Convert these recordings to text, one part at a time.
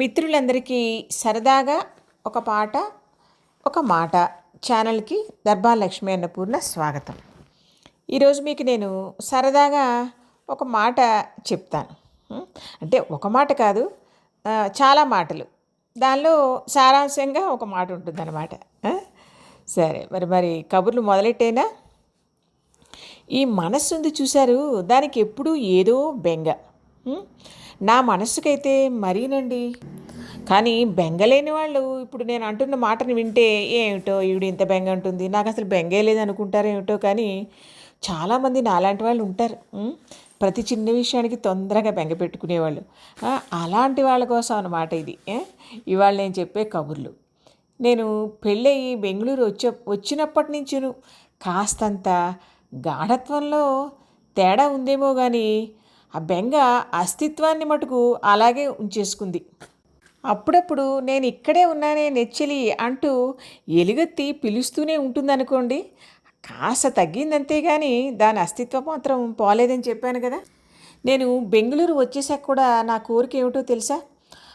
మిత్రులందరికీ సరదాగా ఒక పాట ఒక మాట ఛానల్కి దర్బా లక్ష్మీ అన్నపూర్ణ స్వాగతం. ఈరోజు మీకు నేను సరదాగా ఒక మాట చెప్తాను. అంటే ఒక మాట కాదు చాలా మాటలు. దానిలో సారాంశంగా ఒక మాట ఉంటుందన్నమాట. సరే మరి మరి కబుర్లు మొదలెట్టేనా? ఈ మనస్సు ఉంది చూశారు దానికి ఎప్పుడూ ఏదో బెంగ. నా మనస్సుకైతే మరీనండి. కానీ బెంగలేని వాళ్ళు ఇప్పుడు నేను అంటున్న మాటను వింటే ఏమిటో ఈవిడ ఇంత బెంగ ఉంటుంది నాకు అసలు బెంగే లేదనుకుంటారు కానీ చాలామంది నాలాంటి వాళ్ళు ఉంటారు. ప్రతి చిన్న విషయానికి తొందరగా బెంగ పెట్టుకునేవాళ్ళు. అలాంటి వాళ్ళ కోసం అన్నమాట ఇది. ఇవాళ నేను చెప్పే కబుర్లు. నేను పెళ్ళయి బెంగళూరు వచ్చే వచ్చినప్పటి నుంచిను. కాస్తంత గాఢత్వంలో తేడా ఉందేమో కానీ ఆ బెంగ అస్తిత్వాన్ని మటుకు అలాగే ఉంచేసుకుంది. అప్పుడప్పుడు నేను ఇక్కడే ఉన్నానే నెచ్చెలి అంటూ ఎలుగెత్తి పిలుస్తూనే ఉంటుందనుకోండి. కాస్త తగ్గిందంతే కానీ దాని అస్తిత్వం మాత్రం పోలేదని చెప్పాను కదా. నేను బెంగళూరు వచ్చేసాక కూడా నా కోరిక ఏమిటో తెలుసా?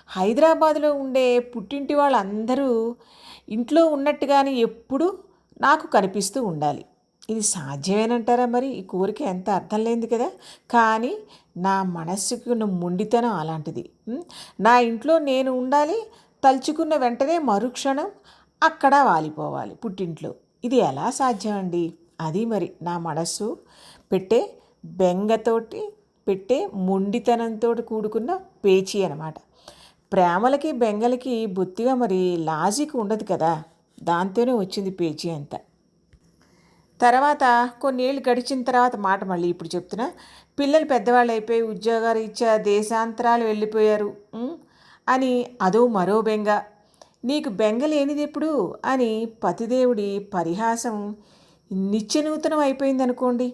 హైదరాబాద్లో ఉండే పుట్టింటి వాళ్ళందరూ ఇంట్లో ఉన్నట్టుగానే ఎప్పుడూ నాకు కనిపిస్తూ ఉండాలి. ఇది సాధ్యమేనంటారా మరి? ఈ కోరిక ఎంత అర్థం లేనిది కదా. కానీ నా మనస్సుకున్న మొండితనం అలాంటిది. నా ఇంట్లో నేను ఉండాలి తలుచుకున్న వెంటనే మరుక్షణం అక్కడ వాలిపోవాలి పుట్టింట్లో. ఇది ఎలా సాధ్యం అండి అది మరి నా మనస్సు పెట్టే బెంగతోటి పెట్టే మొండితనంతో కూడుకున్న పేచీ అనమాట ప్రేమలకి బెంగలకి బొత్తిగా మరి లాజిక్ ఉండదు కదా. దాంతోనే వచ్చింది పేచీ అంతా. తర్వాత కొన్నేళ్ళు గడిచిన తర్వాత మాట మళ్ళీ ఇప్పుడు చెప్తున్నా. పిల్లలు పెద్దవాళ్ళు అయిపోయి ఉద్యోగాలు ఇచ్చా దేశాంతరాలు వెళ్ళిపోయారు. అని అదో మరో బెంగ. నీకు బెంగ లేనిది ఎప్పుడు? అని పతిదేవుడి పరిహాసం నిత్యనూతనం అయిపోయింది అనుకోండి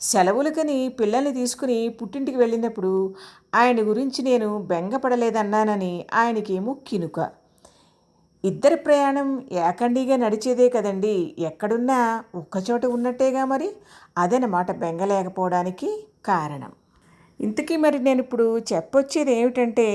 సెలవులకని పిల్లల్ని తీసుకుని పుట్టింటికి వెళ్ళినప్పుడు ఆయన గురించి నేను బెంగపడలేదన్నానని ఆయనకేమో కినుక. ఇద్దరి ప్రయాణం ఏకండిగా నడిచేదే కదండి. ఎక్కడున్నా ఒక్కచోట ఉన్నట్టేగా మరి? అదనమాట బెంగ లేకపోవడానికి కారణం. ఇంతకీ మరి నేను ఇప్పుడు చెప్పొచ్చేది ఏమిటంటే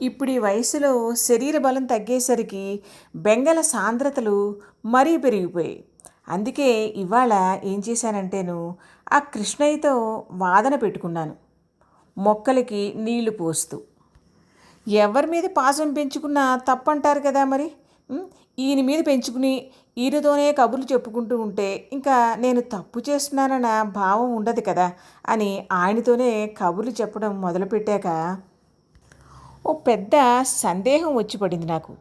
ఇప్పుడు ఈ వయసులో శరీర బలం తగ్గేసరికి బెంగల సాంద్రతలు మరీ పెరిగిపోయాయి. అందుకే ఇవాళ ఏం చేశానంటేను ఆ కృష్ణయ్యతో వాదన పెట్టుకున్నాను. మొక్కలకి నీళ్ళు పోస్తూ. ఎవరి మీద పాసం పెంచుకున్నా తప్పంటారు కదా మరి? ఈయన మీద పెంచుకుని ఈయనతోనే కబుర్లు చెప్పుకుంటూ ఉంటే ఇంకా నేను తప్పు చేస్తున్నానన్న భావం ఉండదు కదా అని ఆయనతోనే కబుర్లు చెప్పడం మొదలుపెట్టాక ఓ పెద్ద సందేహం వచ్చి పడింది నాకు.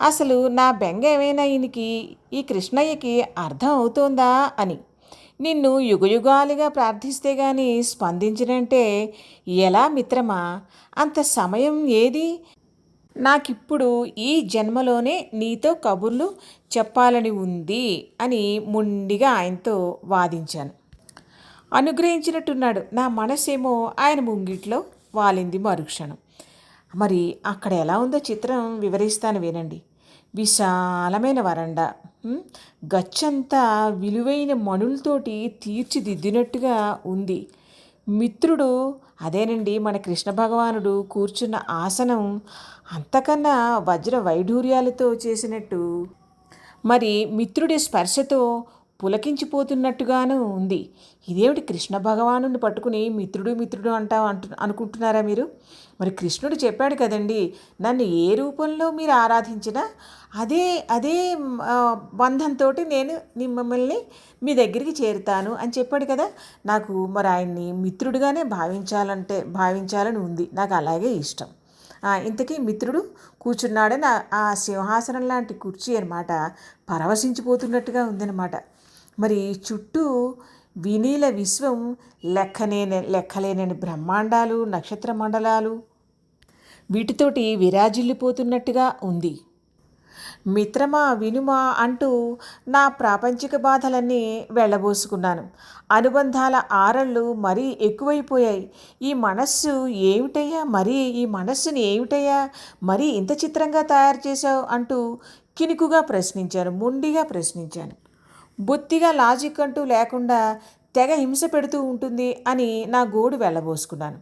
అసలు నా బెంగ ఏమైనా ఈయనకి ఈ కృష్ణయ్యకి అర్థం అవుతోందా అని. నిన్ను యుగయుగాలుగా ప్రార్థిస్తే గాని స్పందించినంటే ఎలా మిత్రమా? అంత సమయం ఏది? నాకిప్పుడు ఈ జన్మలోనే నీతో కబుర్లు చెప్పాలని ఉంది అని మొండిగా ఆయనతో వాదించాను. అనుగ్రహించినట్టున్నాడు. నా మనసేమో ఆయన ముంగిట్లో వాలింది మరుక్షణం. మరి అక్కడ ఎలా ఉందో చిత్రం వివరిస్తాను వినండి. విశాలమైన వరండా. గచ్చంతా విలువైన మణులతోటి తీర్చిదిద్దినట్టుగా ఉంది. మిత్రుడు అదేనండి మన కృష్ణ భగవానుడు కూర్చున్న ఆసనం అంతకన్నా వజ్ర వైఢూర్యాలతో చేసినట్టు. మరి మిత్రుడి స్పర్శతో పులకించిపోతున్నట్టుగాను ఉంది. ఇదేమిటి కృష్ణ భగవానుని పట్టుకుని మిత్రుడు మిత్రుడు అంటా అంటు అనుకుంటున్నారా మీరు? మరి కృష్ణుడు చెప్పాడు కదండి నన్ను ఏ రూపంలో మీరు ఆరాధించినా అదే అదే బంధంతో నేను మిమ్మల్ని మీ దగ్గరికి చేరుతాను అని చెప్పాడు కదా. నాకు మరి ఆయన్ని మిత్రుడిగానే భావించాలంటే భావించాలని ఉంది. నాకు అలాగే ఇష్టం. ఇంతకీ మిత్రుడు కూర్చున్నాడని ఆ- ఆ సింహాసనం లాంటి కుర్చీ అనమాట పరవశించిపోతున్నట్టుగా ఉందన్నమాట. మరి చుట్టూ వినీల విశ్వం లెక్కనే లెక్కలేనని బ్రహ్మాండాలు నక్షత్ర మండలాలు వీటితోటి విరాజిల్లిపోతున్నట్టుగా ఉంది. మిత్రమా వినుమా అంటూ నా ప్రాపంచిక బాధలన్నీ వెళ్ళబోసుకున్నాను. అనుబంధాల ఆరళ్ళు మరీ ఎక్కువైపోయాయి. ఈ మనస్సు ఏమిటయ్యా? మరీ ఈ మనస్సుని ఏమిటయ్యా? మరీ ఇంత చిత్రంగా తయారు చేశావు? అంటూ కినుకుగా ప్రశ్నించాను మొండిగా ప్రశ్నించాను. బొత్తిగా లాజిక్ అంటూ లేకుండా తెగ హింస పెడుతూ ఉంటుంది అని నా గోడు వెళ్ళబోసుకున్నాను.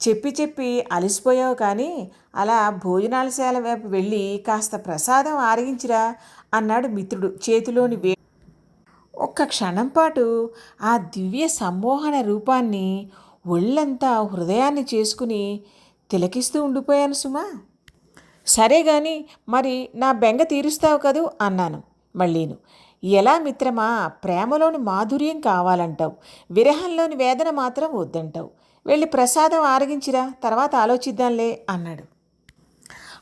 చెప్పి చెప్పి అలసిపోయావు కానీ అలా భోజనాలశాల వైపు వెళ్ళి కాస్త ప్రసాదం ఆరగించిరా అన్నాడు మిత్రుడు చేతిలోని వే ఒక్క క్షణం పాటు ఆ దివ్య సమ్మోహన రూపాన్ని ఒళ్ళంతా హృదయాన్ని చేసుకుని తిలకిస్తూ ఉండిపోయాను సుమా. సరే గాని మరి నా బెంగ తీరుస్తావు కదూ అన్నాను మళ్ళీను. ఎలా మిత్రమా? ప్రేమలోని మాధుర్యం కావాలంటావు. విరహంలోని వేదన మాత్రం వద్దంటావు. వెళ్ళి ప్రసాదం ఆరగించిరా తర్వాత ఆలోచిద్దాంలే అన్నాడు.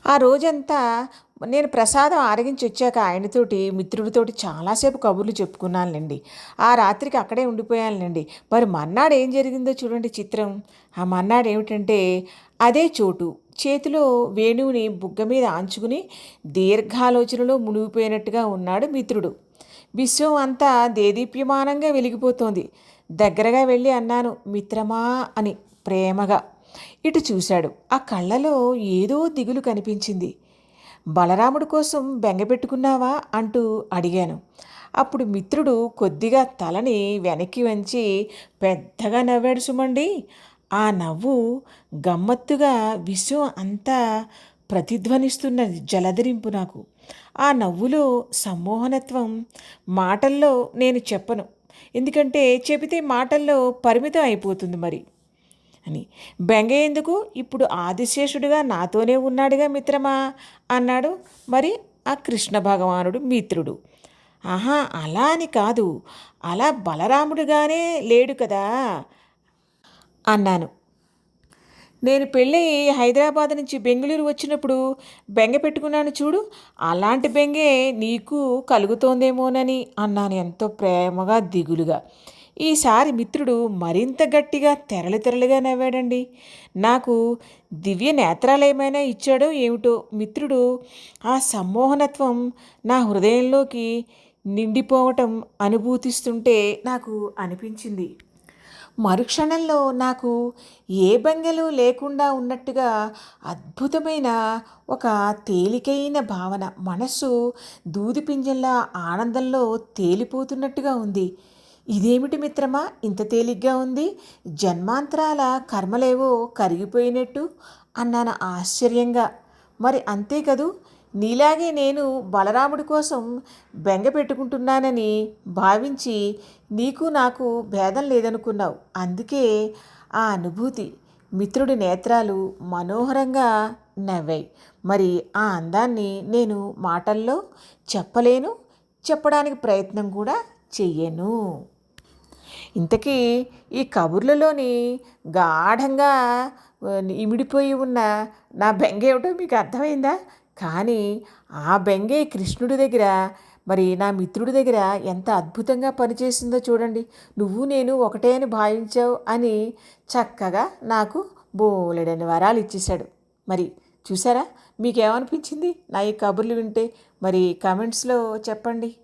ఆ రోజంతా నేను ప్రసాదం ఆరగించి వచ్చాక ఆయనతోటి మిత్రుడితోటి చాలాసేపు కబుర్లు చెప్పుకున్నానులేండి. ఆ రాత్రికి అక్కడే ఉండిపోయానులేండి. మరి మన్నాడు ఏం జరిగిందో చూడండి చిత్రం. ఆ మన్నాడు ఏమిటంటే అదే చోటు. చేతిలో వేణువుని బుగ్గ మీద ఆంచుకుని దీర్ఘాలోచనలో మునిగిపోయినట్టుగా ఉన్నాడు మిత్రుడు. విశ్వం అంతా దేదీప్యమానంగా వెలిగిపోతోంది. దగ్గరగా వెళ్ళి అన్నాను మిత్రమా అని ప్రేమగా. ఇటు చూశాడు ఆ కళ్ళలో ఏదో దిగులు కనిపించింది. బలరాముడి కోసం బెంగపెట్టుకున్నావా అంటూ అడిగాను. అప్పుడు మిత్రుడు కొద్దిగా తలని వెనక్కి వంచి పెద్దగా నవ్వాడు సుమండి. ఆ నవ్వు గమ్మత్తుగా విశ్వం అంతా ప్రతిధ్వనిస్తున్న జలధరింపు నాకు. ఆ నవ్వులో సమ్మోహనత్వం మాటల్లో నేను చెప్పను. ఎందుకంటే చెబితే మాటల్లో పరిమితం అయిపోతుంది మరి. అని. బెంగయ్యేందుకు ఇప్పుడు ఆదిశేషుడిగా నాతోనే ఉన్నాడుగా మిత్రమా? అన్నాడు మరి ఆ కృష్ణ భగవానుడు మిత్రుడు. ఆహా అలా అని కాదు. అలా బలరాముడుగానే లేడు కదా? అన్నాను. నేను పెళ్ళి హైదరాబాద్ నుంచి బెంగళూరు వచ్చినప్పుడు బెంగ పెట్టుకున్నాను చూడు. అలాంటి బెంగే నీకు కలుగుతోందేమోనని అన్నాను ఎంతో ప్రేమగా దిగులుగా. ఈసారి మిత్రుడు మరింత గట్టిగా తెరలు తెరలుగా నవ్వాడండి. నాకు దివ్య నేత్రాలు ఏమైనా ఇచ్చాడో ఏమిటో మిత్రుడు ఆ సమ్మోహనత్వం నా హృదయంలోకి నిండిపోవటం అనుభూతిస్తుంటే నాకు అనిపించింది. మరుక్షణంలో నాకు ఏ భంగెలు లేకుండా ఉన్నట్టుగా అద్భుతమైన ఒక తేలికైన భావన. మనస్సు దూదిపింజంలా ఆనందంలో తేలిపోతున్నట్టుగా ఉంది. ఇదేమిటి మిత్రమా? ఇంత తేలిగ్గా ఉంది. జన్మాంతరాల కర్మలేవో కరిగిపోయినట్టు అన్నాను ఆశ్చర్యంగా. మరి అంతే కదూ? నీలాగే నేను బలరాముడి కోసం బెంగ పెట్టుకుంటున్నానని భావించి నీకు నాకు భేదం లేదనుకున్నావు. అందుకే ఆ అనుభూతి మిత్రుడి నేత్రాలు మనోహరంగా నవ్వాయి. మరి ఆ అందాన్ని నేను మాటల్లో చెప్పలేను చెప్పడానికి ప్రయత్నం కూడా చెయ్యను. ఇంతకీ ఈ కబుర్లలోని గాఢంగా ఇమిడిపోయి ఉన్న నా బెంగ ఏమిటో మీకు అర్థమైందా? కానీ ఆ బెంగే కృష్ణుడి దగ్గర మరి నా మిత్రుడి దగ్గర ఎంత అద్భుతంగా పనిచేసిందో చూడండి. నువ్వు నేను ఒకటే అని భావించావు అని చక్కగా నాకు బోలెడని వరాలు ఇచ్చేశాడు. మరి చూసారా? మీకేమనిపించింది? నా ఈ కబుర్లు వింటే మరి కామెంట్స్లో చెప్పండి.